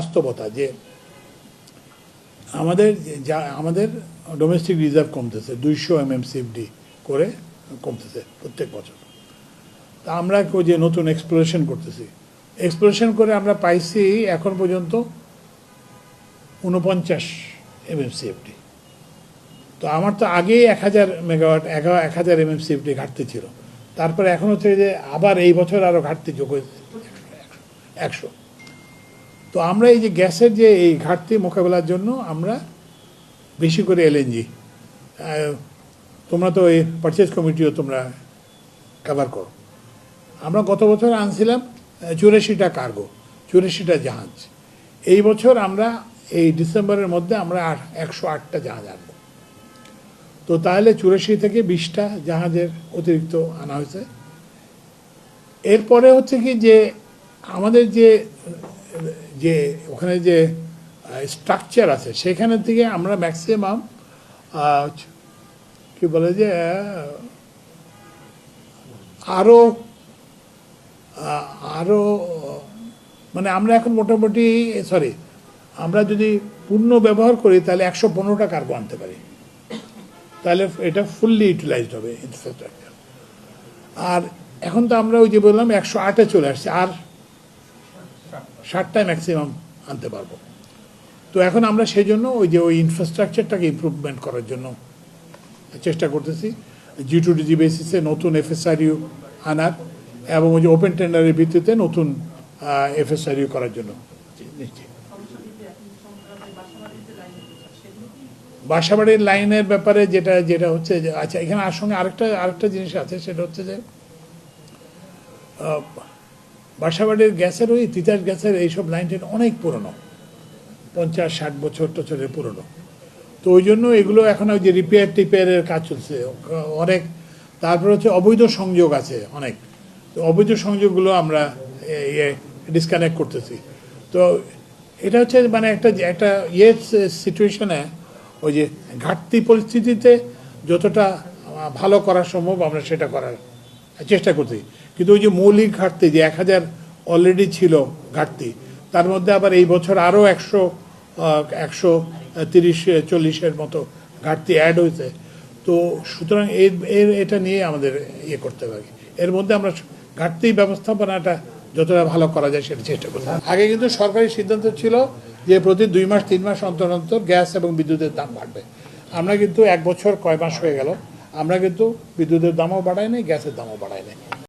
বাস্তবতা যে আমাদের যা, আমাদের ডোমেস্টিক রিজার্ভ কমতেছে, দুইশো এমএমসিএফডি করে কমতেছে প্রত্যেক বছর। তা আমরা কেউ যে নতুন এক্সপ্লোরেশন করতেছি। এক্সপ্লোরেশন করে আমরা পাইছি এখন পর্যন্ত উনপঞ্চাশ এমএমসিএফডি তো আমার তো আগেই এক হাজার মেগাওয়াট এগারো, এক হাজার এমএমসিএফডি ঘাটতি ছিল। তারপরে এখন হচ্ছে যে আবার এই বছর আরও ঘাটতি যোগ হয়েছে। একশো। তো আমরা এই যে গ্যাসের যে এই ঘাটতি মোকাবেলার জন্য আমরা বেশি করে এলএনজি তোমরা তো এই পারচেজ কমিটিও তোমরা কভার করো। আমরা গত বছর আনছিলাম চুরাশিটা কার্গো চুরাশিটা জাহাজ। এই বছর আমরা এই ডিসেম্বরের মধ্যে আমরা একশো আটটা জাহাজ আনব। তো তাহলে চুরাশি থেকে বিশটা জাহাজের অতিরিক্ত আনা হয়েছে। এরপরে হচ্ছে কি যে আমাদের যে যে, ওখানে যে স্ট্রাকচার আছে সেখানে থেকে আমরা ম্যাক্সিমাম কি বলে যে আরও আরও মানে আমরা এখন মোটামুটি সরি আমরা যদি পূর্ণ ব্যবহার করি, তাহলে একশো পনেরোটা কার্গো আনতে পারি। তাহলে এটা ফুললি ইউটিলাইজড হবে ইনফ্রাস্ট্রাকচার আর এখন তো আমরা ওই যে বললাম, একশো আটে চলে আসছে। আর ষাটটায় ম্যাক্সিমাম আনতে পারব। তো এখন আমরা সেই জন্য ওই যে ওই ইনফ্রাস্ট্রাকচারটাকে ইমপ্রুভমেন্ট করার জন্য চেষ্টা করতেছি। জি টু ডিজি বেসিসে নতুন এফএসআরইউ আনার এবং ওই যে ওপেন টেন্ডারের ভিত্তিতে নতুন এফএসআরইউ করার জন্য। বাসাবাড়ির লাইনের ব্যাপারে যেটা যেটা হচ্ছে আচ্ছা এখানে আর সঙ্গে আরেকটা আরেকটা জিনিস আছে, সেটা হচ্ছে যে বাসাবাড়ির গ্যাসের ওই তিতাস গ্যাসের এইসব লাইন অনেক পুরনো। পঞ্চাশ, ষাট বছর টছরের পুরনো। তো ওই জন্য এগুলো এখন ওই যে রিপেয়ার টিপেয়ারের কাজ চলছে। অনেক, তারপর হচ্ছে অবৈধ সংযোগ আছে অনেক। তো অবৈধ সংযোগগুলো আমরা ইয়ে ডিসকানেক্ট করতেছি। তো এটা হচ্ছে মানে একটা একটা ইয়ে সিচুয়েশনে ওই যে ঘাটতি পরিস্থিতিতে যতটা ভালো করা সম্ভব আমরা সেটা করার চেষ্টা করছি। কিন্তু ওই যে মৌলিক ঘাটতি যে এক হাজার অলরেডি ছিল ঘাটতি, তার মধ্যে আবার এই বছর আরও একশো একশো তিরিশ, চল্লিশের মতো ঘাটতি অ্যাড হয়েছে। তো সুতরাং এর এটা নিয়ে আমাদের ইয়ে করতে পারি এর মধ্যে আমরা ঘাটতি ব্যবস্থাপনাটা যতটা ভালো করা যায় সেটা চেষ্টা করি আগে কিন্তু সরকারি সিদ্ধান্ত ছিল যে প্রতি দুই মাস, তিন মাস অন্তর অন্তর গ্যাস এবং বিদ্যুতের দাম বাড়বে। আমরা কিন্তু এক বছর, কয় মাস হয়ে গেল আমরা কিন্তু বিদ্যুতের দামও বাড়াই নাই গ্যাসের দামও বাড়াই নাই।